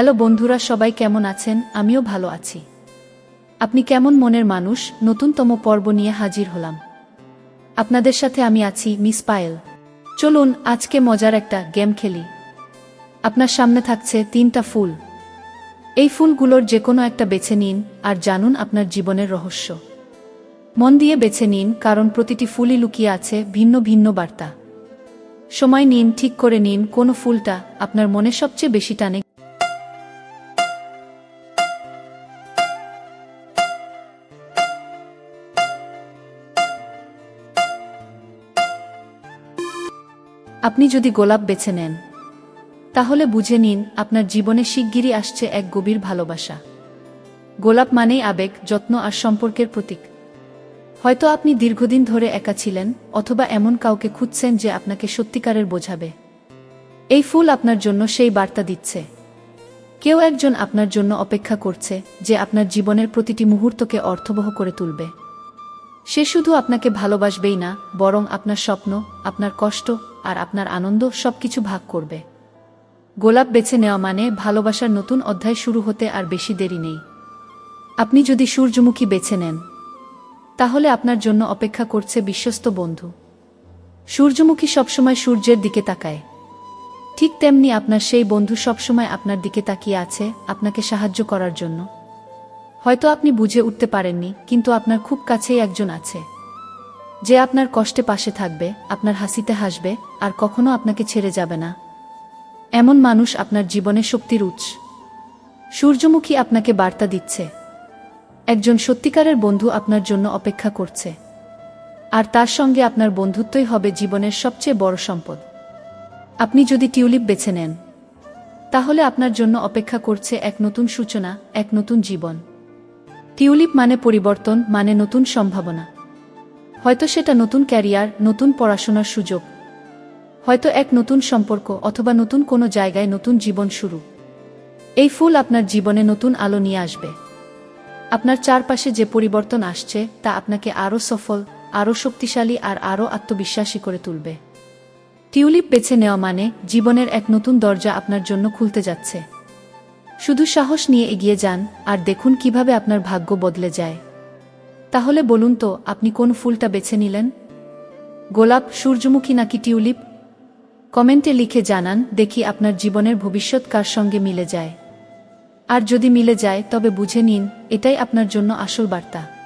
Hello বন্ধুরা, সবাই কেমন আছেন? আমিও ভালো আছি। আপনি কেমন মনের মানুষ? নতুনতম পর্ব নিয়ে হাজির হলাম। আপনাদের সাথে আমি আছি মিস পায়েল। চলুন, আজকে মজার একটা গেম খেলি। আপনার সামনে থাকছে তিনটা ফুল। এই ফুলগুলোর যে কোনো একটা বেছে নিন আর জানুন আপনার জীবনের রহস্য। মন দিয়ে বেছে নিন, কারণ প্রতিটি ফুলই লুকিয়ে আছে ভিন্ন ভিন্ন বার্তা। সময় নিন, ঠিক করে নিন, কোন ফুলটা আপনার মনে সবচেয়ে বেশি টানে আপনি যদি গোলাপ বেছে নেন, তাহলে বুঝে নিন আপনার জীবনে শিগগিরই আসছে এক গভীর ভালোবাসা। গোলাপ মানেই আবেগ, যত্ন আর সম্পর্কের প্রতীক। হয়তো আপনি দীর্ঘদিন ধরে একা ছিলেন, অথবা এমন কাউকে খুঁজছেন যে আপনাকে সত্যিকারের বোঝাবে। এই ফুল আপনার জন্য সেই বার্তা দিচ্ছে। কেউ একজন আপনার জন্য অপেক্ষা করছে যে আপনার জীবনের প্রতিটি মুহূর্তকে অর্থবহ করে তুলবে। সে শুধু আপনাকে ভালোবাসবেই না, বরং আপনার স্বপ্ন, আপনার কষ্ট আর আপনার আনন্দ সবকিছু ভাগ করবে। গোলাপ বেছে নেওয়া মানে ভালোবাসার নতুন অধ্যায় শুরু হতে আর বেশি দেরি নেই। আপনি যদি সূর্যমুখী বেছে নেন, তাহলে আপনার জন্য অপেক্ষা করছে বিশ্বস্ত বন্ধু। সূর্যমুখী সবসময় সূর্যের দিকে তাকায়। ঠিক তেমনি আপনার সেই বন্ধু সবসময় আপনার দিকে তাকিয়ে আছে আপনাকে সাহায্য করার জন্য। হয়তো আপনি বুঝে উঠতে পারেননি, কিন্তু আপনার খুব কাছেই একজন আছে। যে আপনার কষ্টে পাশে থাকবে, আপনার হাসিতে হাসবে, আর কখনো আপনাকে ছেড়ে যাবে না। এমন মানুষ আপনার জীবনে শক্তির উৎস। সূর্যমুখী আপনাকে বার্তা দিচ্ছে। একজন সত্যিকারের বন্ধু আপনার জন্য অপেক্ষা করছে। আর তার সঙ্গে আপনার বন্ধুত্বই হবে জীবনের সবচেয়ে বড় সম্পদ। আপনি যদি টিউলিপ বেছে নেন, তাহলে আপনার জন্য অপেক্ষা করছে এক নতুন সূচনা, এক নতুন জীবন। টিউলিপ মানে পরিবর্তন মানে নতুন সম্ভাবনা। হয়তো সেটা নতুন ক্যারিয়ার, নতুন পড়াশোনার সুযোগ। হয়তো এক নতুন সম্পর্ক অথবা নতুন কোনো জায়গায় নতুন জীবন শুরু। এই ফুল আপনার জীবনে নতুন আলো নিয়ে আসবে। আপনার চারপাশে যে পরিবর্তন আসছে, তা আপনাকে আরও সফল, আরও শক্তিশালী আর আরও আত্মবিশ্বাসী করে তুলবে। টিউলিপ বেছে নেওয়া মানে জীবনের এক নতুন দরজা আপনার জন্য খুলতে যাচ্ছে। শুধু সাহস নিয়ে এগিয়ে যান আর দেখুন কীভাবে আপনার ভাগ্য বদলে যায়। তাহলে বলুন তো, আপনি কোন ফুলটা বেছে নিলেন? গোলাপ, সূর্যমুখী নাকি টিউলিপ? কমেন্টে লিখে জানান, দেখি আপনার জীবনের ভবিষ্যৎ কার সঙ্গে মিলে যায়। আর যদি মিলে যায়, তবে বুঝে নিন, এটাই আপনার জন্য আসল বার্তা।